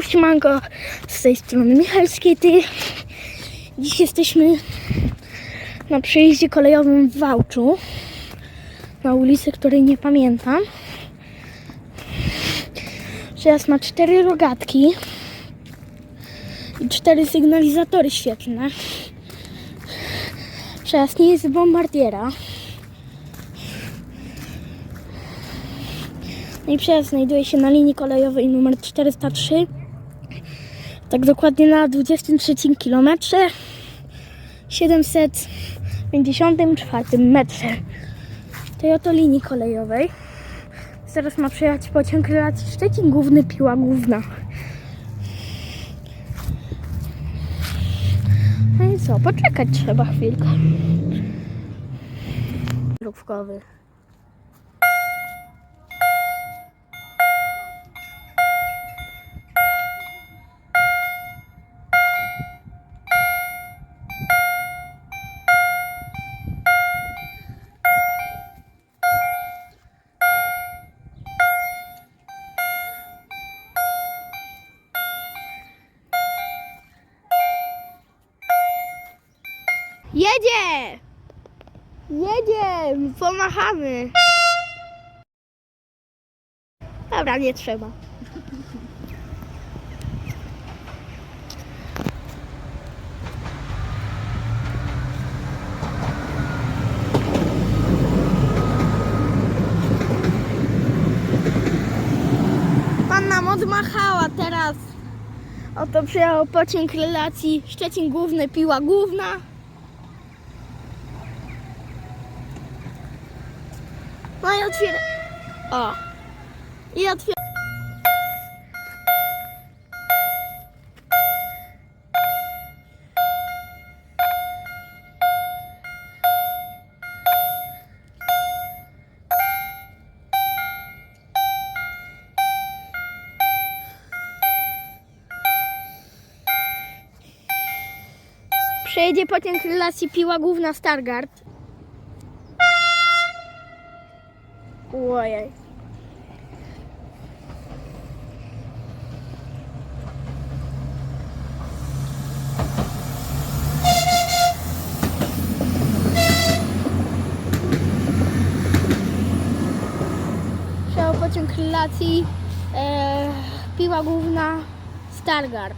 Siemanko, z tej strony Michalskiej, ty. Dziś jesteśmy na przejeździe kolejowym w Wałczu, na ulicy, której nie pamiętam. Przejazd ma cztery rogatki i cztery sygnalizatory świetlne. Przejazd nie jest bombardiera. I przejazd znajduje się na linii kolejowej numer 403. Tak dokładnie na 23 km 754 metrze tej oto linii kolejowej. Zaraz ma przejechać pociąg relacji Szczecin Główny Piła Główna. No i co, poczekać trzeba chwilkę. Rówkowy. Jedzie! Jedzie! Pomachamy! Dobra, nie trzeba. Pan nam odmachała teraz. Oto przyjechał pociąg relacji Szczecin Główny, Piła Główna. No i otwiera. O. I otwiera. Przejedzie pociąg relacji Piła Główna Stargard. Ojej. Przejął pociąg relacji e, Piła Główna Stargard.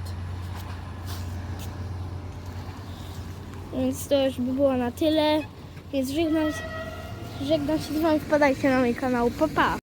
Więc to już by było na tyle. Więc żegnam, żegnam się z wami. Wpadajcie na mój kanał. Pa, pa.